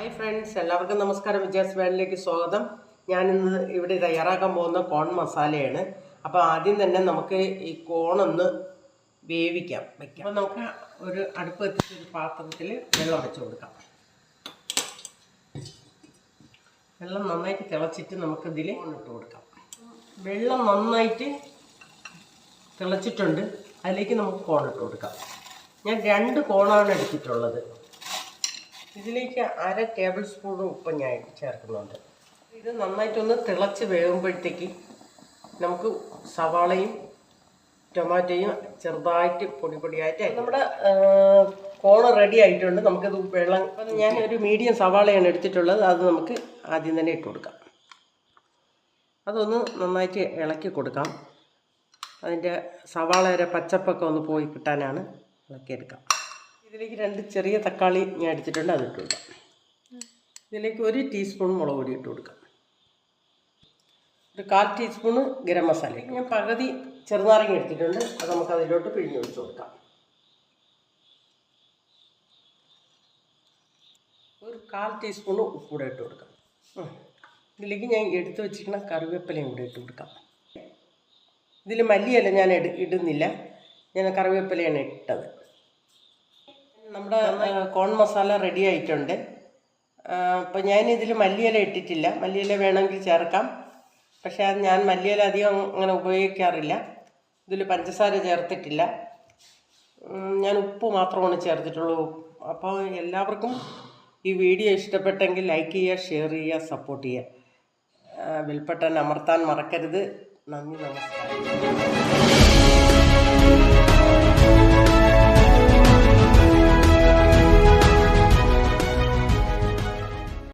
Hi friends എല്ലാവർക്കും നമസ്കാരം. വിജയാസ് വേണിലേക്ക് സ്വാഗതം. ഞാനിന്ന് ഇവിടെ തയ്യാറാക്കാൻ പോകുന്ന കോൺ മസാലയാണ്. അപ്പോൾ ആദ്യം തന്നെ നമുക്ക് ഈ കോണൊന്ന് വേവിക്കാം വയ്ക്കാം അപ്പോൾ നമുക്ക് ഒരു അടുപ്പ് എത്തിച്ചൊരു പാത്രത്തിൽ വെള്ളം വെച്ച് കൊടുക്കാം. വെള്ളം നന്നായിട്ട് തിളച്ചിട്ട് നമുക്കിതിൽ ഇട്ട് കൊടുക്കാം. വെള്ളം നന്നായിട്ട് തിളച്ചിട്ടുണ്ട്. അതിലേക്ക് നമുക്ക് കോണിട്ട് കൊടുക്കാം. ഞാൻ രണ്ട് കോണാണ് എടുത്തിട്ടുള്ളത്. ഇതിലേക്ക് അര ടേബിൾ സ്പൂൺ ഉപ്പ് ഞാൻ ചേർക്കുന്നുണ്ട്. ഇത് നന്നായിട്ടൊന്ന് തിളച്ച് വേകുമ്പോഴത്തേക്ക് നമുക്ക് സവാളയും ടൊമാറ്റോയും ചെറുതായിട്ട് പൊടി പൊടിയായിട്ട് നമ്മുടെ കോണ് റെഡി ആയിട്ടുണ്ട്. നമുക്കത് വെള്ളം ഞാൻ ഒരു മീഡിയം സവാളയാണ് എടുത്തിട്ടുള്ളത്. അത് നമുക്ക് ആദ്യം തന്നെ ഇട്ട് കൊടുക്കാം. അതൊന്ന് നന്നായിട്ട് ഇളക്കി കൊടുക്കാം. അതിന്റെ സവാളയുടെ പച്ചപ്പൊക്കെ ഒന്ന് പോയി കിട്ടാനാണ് ഇളക്കിയെടുക്കാം. ഇതിലേക്ക് രണ്ട് ചെറിയ തക്കാളി ഞാൻ അടിച്ചിട്ടുണ്ട് അത് ഇട്ട് കൊടുക്കാം. ഇതിലേക്ക് ഒരു ടീസ്പൂൺ മുളക് പൊടി ഇട്ട് കൊടുക്കാം. ഒരു കാൽ ടീസ്പൂണ് ഗരം മസാല. ഞാൻ പകുതി ചെറുനാരങ്ങ എടുത്തിട്ടുണ്ട് അത് നമുക്ക് അതിലോട്ട് പിഴിഞ്ഞ് ഒഴിച്ച് കൊടുക്കാം. ഒരു കാൽ ടീസ്പൂണ് ഉപ്പ് കൂടെ ഇട്ട് കൊടുക്കാം. ഇതിലേക്ക് ഞാൻ എടുത്തു വെച്ചിരിക്കുന്ന കറിവേപ്പിലയും കൂടെ ഇട്ട് കൊടുക്കാം. ഇതിൽ മല്ലിയല്ല ഞാൻ ഇടുന്നില്ല. ഞാൻ കറിവേപ്പിലയാണ് ഇട്ടത്. നമ്മുടെ കോൺ മസാല റെഡി ആയിട്ടുണ്ട്. അപ്പം ഞാനിതിൽ മല്ലിയില ഇട്ടിട്ടില്ല. മല്ലിയില വേണമെങ്കിൽ ചേർക്കാം. പക്ഷെ അത് ഞാൻ മല്ലിയില അധികം അങ്ങനെ ഉപയോഗിക്കാറില്ല. ഇതിൽ പഞ്ചസാര ചേർത്തിട്ടില്ല. ഞാൻ ഉപ്പ് മാത്രമാണ് ചേർത്തിട്ടുള്ളൂ. അപ്പോൾ എല്ലാവർക്കും ഈ വീഡിയോ ഇഷ്ടപ്പെട്ടെങ്കിൽ ലൈക്ക് ചെയ്യുക ഷെയർ ചെയ്യുക സപ്പോർട്ട് ചെയ്യുക. ബെൽബട്ടൺ അമർത്താൻ മറക്കരുത്. നന്ദി നമസ്കാരം.